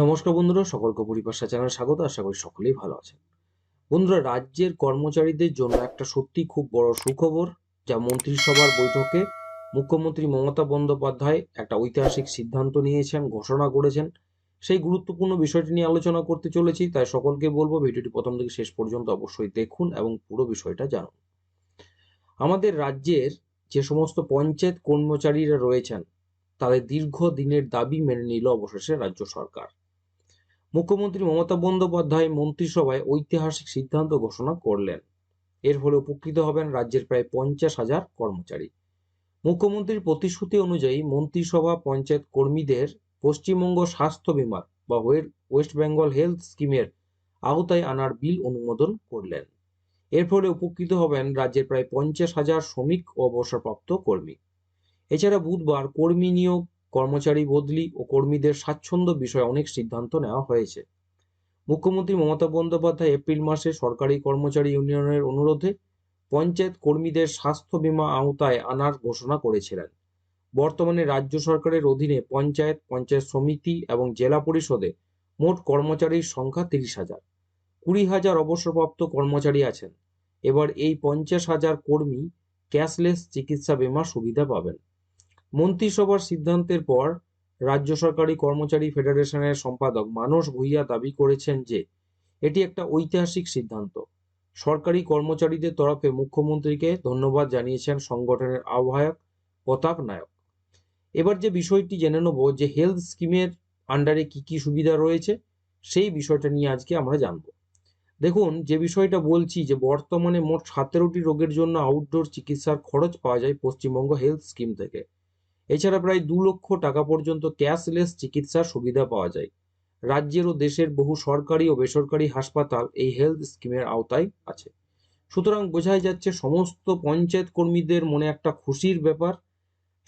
নমস্কার বন্ধুরা, সকলকে পরিভাষা চ্যানেল স্বাগত, আশা করি সকলেই ভালো আছেন। বন্ধুরা, রাজ্যের কর্মচারীদের জন্য একটা সত্যি খুব বড় সুখবর, যা মন্ত্রিসভার বৈঠকে মুখ্যমন্ত্রী মমতা বন্দ্যোপাধ্যায় একটা ঐতিহাসিক সিদ্ধান্ত নিয়েছেন, ঘোষণা করেছেন। সেই গুরুত্বপূর্ণ বিষয়টি নিয়ে আলোচনা করতে চলেছি, তাই সকলকে বলব ভিডিওটি প্রথম থেকে শেষ পর্যন্ত অবশ্যই দেখুন এবং পুরো বিষয়টা জানুন। আমাদের রাজ্যের যে সমস্ত পঞ্চায়েত কর্মচারীরা রয়েছেন, তাদের দীর্ঘ দিনের দাবি মেনে নিল অবশেষে রাজ্য সরকার। মুখ্যমন্ত্রী মমতা বন্দ্যোপাধ্যায় মন্ত্রিসভায় ঐতিহাসিক সিদ্ধান্ত ঘোষণা করলেন। এর ফলে উপকৃত হবেন রাজ্যের প্রায় পঞ্চাশ হাজার কর্মচারী। মুখ্যমন্ত্রীর প্রতিশ্রুতি অনুযায়ী মন্ত্রিসভা পঞ্চায়েত কর্মীদের পশ্চিমবঙ্গ স্বাস্থ্য বিমা বা ওয়েস্ট বেঙ্গল হেলথ স্কিমের আওতায় আনার বিল অনুমোদন করলেন। এর ফলে উপকৃত হবেন রাজ্যের প্রায় পঞ্চাশ হাজার শ্রমিক ও অবসরপ্রাপ্ত কর্মী। এছাড়া বুধবার কর্মী নিয়োগ কর্মচারী বদলি ও কর্মীদের স্বাচ্ছন্দ্য বিষয়ে অনেক সিদ্ধান্ত নেওয়া হয়েছে। মুখ্যমন্ত্রী মমতা বন্দ্যোপাধ্যায় এপ্রিল মাসে সরকারি কর্মচারী ইউনিয়নের অনুরোধে পঞ্চায়েত কর্মীদের স্বাস্থ্য বীমা আওতায় আনার ঘোষণা করেছিলেন। বর্তমানে রাজ্য সরকারের অধীনে পঞ্চায়েত পঞ্চায়েত সমিতি এবং জেলা পরিষদে মোট কর্মচারীর সংখ্যা তিরিশ হাজার। কুড়ি হাজার অবসরপ্রাপ্ত কর্মচারী আছেন। এবার এই পঞ্চাশ হাজার কর্মী ক্যাশলেস চিকিৎসা বীমা সুবিধা পাবেন। মন্ত্রিসভার সিদ্ধান্তের পর রাজ্য সরকারি কর্মচারী ফেডারেশনের সম্পাদক মানস ভূঁইয়া দাবি করেছেন যে, এটি একটা ঐতিহাসিক সিদ্ধান্ত। সরকারি কর্মচারীদের তরফে মুখ্যমন্ত্রীকে ধন্যবাদ জানিয়েছেন সংগঠনের আহ্বায়ক প্রতাপ নায়ক। এবার যে বিষয়টি জেনে নেব যে হেলথ স্কিমের আন্ডারে কি কি সুবিধা রয়েছে, সেই বিষয়টা নিয়ে আজকে আমরা জানব। দেখুন, যে বিষয়টা বলছি যে বর্তমানে মোট সতেরোটি রোগের জন্য আউটডোর চিকিৎসার খরচ পাওয়া যায় পশ্চিমবঙ্গ হেলথ স্কিম থেকে। এছাড়া প্রায় দু লক্ষ টাকা পর্যন্ত ক্যাশলেস চিকিৎসার সুবিধা পাওয়া যায়। রাজ্যের ও দেশের বহু সরকারি ও বেসরকারি হাসপাতাল এই হেলথ স্কিমের আওতায় আছে। সুতরাং বোঝাই যাচ্ছে, সমস্ত পঞ্চায়েত কর্মীদের মনে একটা খুশির ব্যাপার।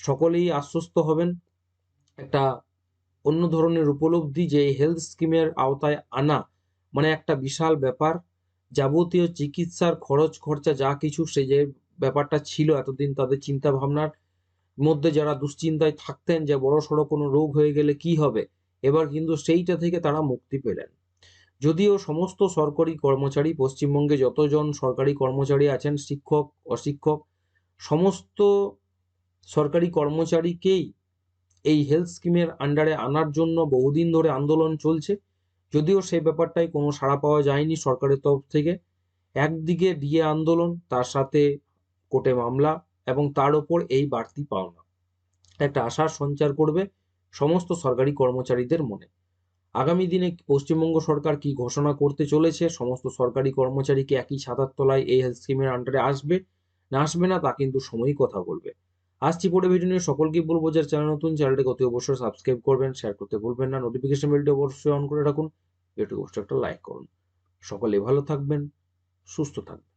সকলেই আশ্বস্ত হবেন। একটা অন্য ধরনের উপলব্ধি যে এই হেলথ স্কিমের আওতায় আনা মানে একটা বিশাল ব্যাপার। যাবতীয় চিকিৎসার খরচ খরচা যা কিছু সে যে ব্যাপারটা ছিল এতদিন তাদের চিন্তা ভাবনার মধ্যে যারা দুশ্চিন্তায় থাকতেন যে বড় সড়ো কোনো রোগ হয়ে গেলে কি হবে, এবার কিন্তু সেইটা থেকে তারা মুক্তি পেলেন। যদিও সমস্ত সরকারি কর্মচারী, পশ্চিমবঙ্গে যতজন সরকারি কর্মচারী আছেন, শিক্ষক, অশিক্ষক, সমস্ত সরকারি কর্মচারীকেই এই হেলথ স্কিমের আন্ডারে আনার জন্য বহুদিন ধরে আন্দোলন চলছে। যদিও সেই ব্যাপারটায় কোনো সাড়া পাওয়া যায়নি সরকারের তরফ থেকে। একদিকে ডিএ আন্দোলন, তার সাথে কোর্টে মামলা এবং তার ওপর এই বাড়তি পাওনা। একটা আশার সঞ্চার করবে সমস্ত সরকারি কর্মচারীদের মনে। আগামী দিনে পশ্চিমবঙ্গ সরকার কি ঘোষণা করতে চলেছে, সমস্ত সরকারি কর্মচারীকে একই ছাতার তলায় এই হেলথ স্কিমের আন্ডারে আসবে? না আসবে না, তা কিন্তু সময়ই কথা বলবে। আসছি পরে ভিডিও নিয়ে সকলকে বলব, যার চ্যানেল নতুন চ্যানেলটিকে অতি অবশ্যই সাবস্ক্রাইব করবেন শেয়ার করতে ভুলবেন না নোটিফিকেশন বেলটি অবশ্যই অন করে রাখুন অবশ্যই একটা লাইক করুন। সকলে ভালো থাকবেন, সুস্থ থাকবেন।